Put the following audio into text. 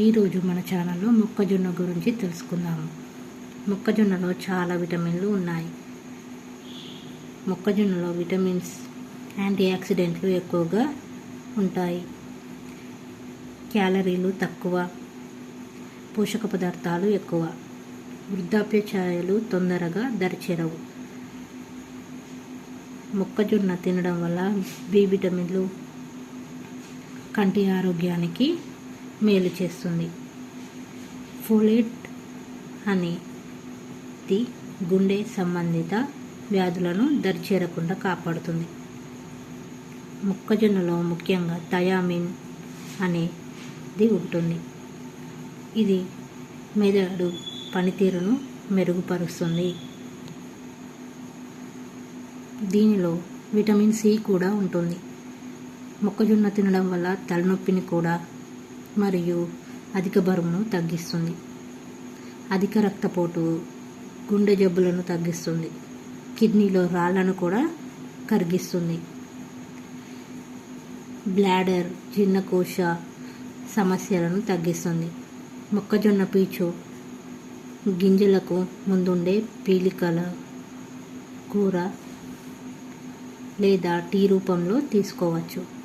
ఈరోజు మన ఛానల్లో మొక్కజొన్న గురించి తెలుసుకుందాము. మొక్కజొన్నలో చాలా విటమిన్లు ఉన్నాయి. మొక్కజొన్నలో విటమిన్స్ యాంటీ ఆక్సిడెంట్లు ఎక్కువగా ఉంటాయి. క్యాలరీలు తక్కువ. పోషక పదార్థాలు ఎక్కువ. వృద్ధాప్య ఛాయలు తొందరగా దరిచేరవు. మొక్కజొన్న తినడం వల్ల బి విటమిన్లు కంటి ఆరోగ్యానికి మేలు చేస్తుంది. ఫోలేట్ అనేది గుండె సంబంధిత వ్యాధులను దరిచేరకుండా కాపాడుతుంది. మొక్కజొన్నలో ముఖ్యంగా థయామిన్ అనేది ఉంటుంది. ఇది మెదడు పనితీరును మెరుగుపరుస్తుంది. దీనిలో విటమిన్ సి కూడా ఉంటుంది. మొక్కజొన్న తినడం వల్ల తలనొప్పిని కూడా మరియు అధిక బరువును తగ్గిస్తుంది. అధిక రక్తపోటు గుండె జబ్బులను తగ్గిస్తుంది. కిడ్నీలో రాళ్ళను కూడా కరిగిస్తుంది. బ్లాడర్ జీర్ణకోశ సమస్యలను తగ్గిస్తుంది. మొక్కజొన్న పీచు గింజలకు ముందుండే పీలికల కూర లేదా టీ రూపంలో తీసుకోవచ్చు.